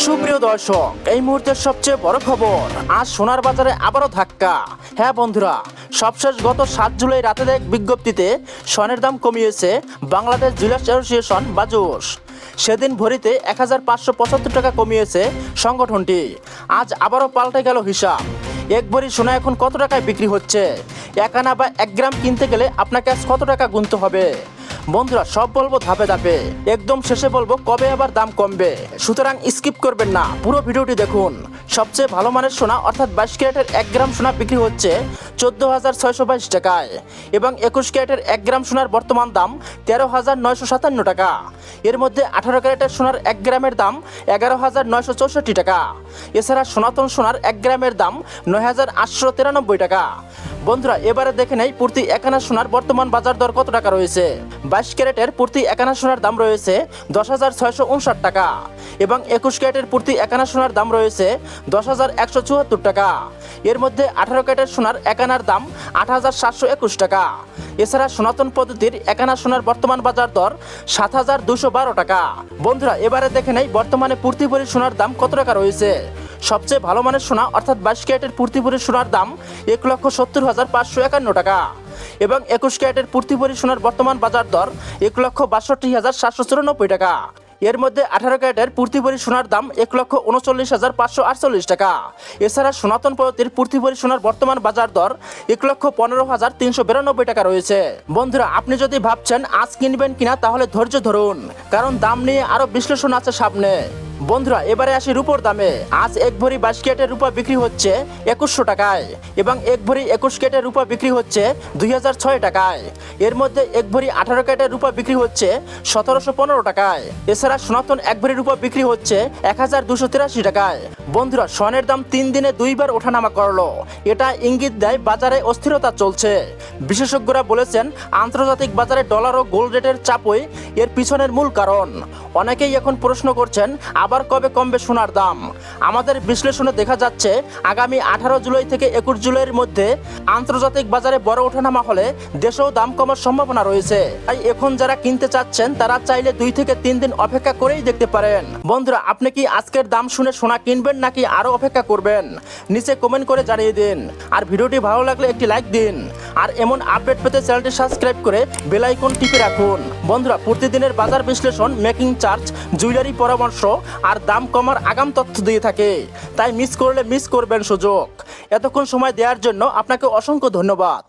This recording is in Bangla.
সুপ্রিয় দর্শক, এই মুহূর্তের সবচেয়ে বড় খবর, আজ সোনার বাজারে আবারও ধাক্কা। হ্যাঁ বন্ধুরা, সবশেষ গত সাত জুলাই রাতের এক বিজ্ঞপ্তিতে স্বর্ণের দাম কমিয়েছে বাংলাদেশ জুয়েলার্স অ্যাসোসিয়েশন বাজুস সেদিন ভরিতে এক হাজার পাঁচশো পঁচাত্তর টাকা কমিয়েছে সংগঠনটি। আজ আবারও পাল্টে গেল হিসাব। এক ভরি সোনা এখন কত টাকায় বিক্রি হচ্ছে? এক আনা বা এক গ্রাম কিনতে গেলে আপনাকে আজ কত টাকা গুনতে হবে? বন্ধুরা, সব বলব ধাপে ধাপে। একদম শেষে বলব কবে আবার দাম কমবে। সুতরাং স্কিপ করবেন না। পুরো ভিডিওটি দেখুন। সবচেয়ে ভালো মানের সোনা, অর্থাৎ বাইশ ক্যারেটের এক গ্রাম সোনা বিক্রি হচ্ছে চোদ্দ হাজার ছয়শো বাইশ টাকায় এবং একুশ ক্যারেটের এক গ্রাম সোনার বর্তমান দাম তেরো হাজার নয়শো সাতান্ন টাকা। এর মধ্যে আঠারো ক্যারেটের সোনার এক গ্রামের দাম এগারো হাজার নয়শো চৌষট্টি টাকা। এছাড়া সনাতন সোনার এক গ্রামের দাম নয় হাজার আটশো তিরানব্বই টাকা। বন্ধুরা, এবারে দেখে নেই প্রতি একানা সোনার বর্তমান বাজার দর কত টাকা রয়েছে। বাইশ ক্যারেটের প্রতি একানা সোনার দাম রয়েছে দশ হাজার ছয়শো উনষাট টাকা এবং একুশ ক্যারেটের প্রতি একানা সোনার দাম রয়েছে দশ হাজার একশো চুয়াত্তর টাকা। এর মধ্যে আঠারো ক্যারেটের সোনার একানার দাম আট হাজার সাতশো একুশ টাকা। এছাড়া সনাতন পদ্ধতির একানা সোনার বর্তমান বাজার দর সাত হাজার দুশো বারো টাকা। বন্ধুরা, এবারে দেখে নেই বর্তমানে প্রতি ভরি সোনার দাম কত টাকা রয়েছে। সবচেয়ে ভালো মানের সোনা, অর্থাৎ বাইশ ক্যারেটের প্রতি ভরি সোনার দাম এক লক্ষ সত্তর হাজার পাঁচশো একান্ন টাকা। এবং একুশ ক্যারেটের প্রতি ভরি সোনার বর্তমান বাজার দর এক লক্ষ বাষট্টি হাজার সাতশো চুরানব্বই টাকা। এর মধ্যে আঠারো ক্যারেটের প্রতি সোনার দাম এক লক্ষ উনচল্লিশ হাজার পাঁচশো আটচল্লিশ টাকা। এছাড়া সনাতন পদ্ধতির প্রতি সোনার বর্তমান বাজার দর এক লক্ষ পনেরো হাজার তিনশো বিরানব্বই টাকা রয়েছে। বন্ধুরা, আপনি যদি ভাবছেন আজ কিনবেন কিনা, তাহলে ধৈর্য ধরুন, কারণ দাম নিয়ে আরও বিশ্লেষণ আছে সামনে। বন্ধুরা, এবারে আসি রূপোর দামে। আজ এক ভরি বাইশ কেটের রূপা বিক্রি হচ্ছে একুশশো টাকায় এবং এক ভরি একুশ কেটের রূপা বিক্রি হচ্ছে দুই হাজার ছয় টাকায়। এর মধ্যে এক ভরি আঠারো কেটের রূপা বিক্রি হচ্ছে সতেরোশো পনেরো টাকায়। এছাড়া সনাতন এক ভরি রূপা বিক্রি হচ্ছে এক হাজার দুশো তিরাশি টাকায়। বন্ধুরা, স্বর্ণের দাম তিন দিনে দুইবার ওঠানামা করল। এটা ইঙ্গিত দেয় বাজারে অস্থিরতা চলছে। বিশেষজ্ঞরা বলেছেন, আন্তর্জাতিক বাজারে ডলার ও গোল্ড রেটের চাপই এর পিছনের মূল কারণ। অনেকেই এখন প্রশ্ন করছেন, আবার কবে কমবে সোনার দাম? আমাদের বিশ্লেষণে দেখা যাচ্ছে, আগামী আঠারো জুলাই থেকে একুশ জুলাইয়ের মধ্যে আন্তর্জাতিক বাজারে বড় ওঠানামা হলে দেশেও দাম কমার সম্ভাবনা রয়েছে। তাই এখন যারা কিনতে চাচ্ছেন, তারা চাইলে দুই থেকে তিন দিন অপেক্ষা করেই দেখতে পারেন। বন্ধুরা, আপনি কি আজকের দাম শুনে সোনা কিনবেন নাকি আরও অপেক্ষা করবেন? নিচে কমেন্ট করে জানিয়ে দিন। আর ভিডিওটি ভালো লাগলে একটি লাইক দিন। আর এমন আপডেট পেতে চ্যানেলটি সাবস্ক্রাইব করে বেল আইকন টিপে রাখুন। বন্ধুরা, প্রতিদিনের বাজার বিশ্লেষণ, মেকিং চার্জ, জুয়েলারি পরামর্শ আর দাম কমার আগাম তথ্য দিয়ে থাকে। তাই মিস করলে মিস করবেন সুযোগ। এতক্ষণ সময় দেওয়ার জন্য আপনাকে অসংখ্য ধন্যবাদ।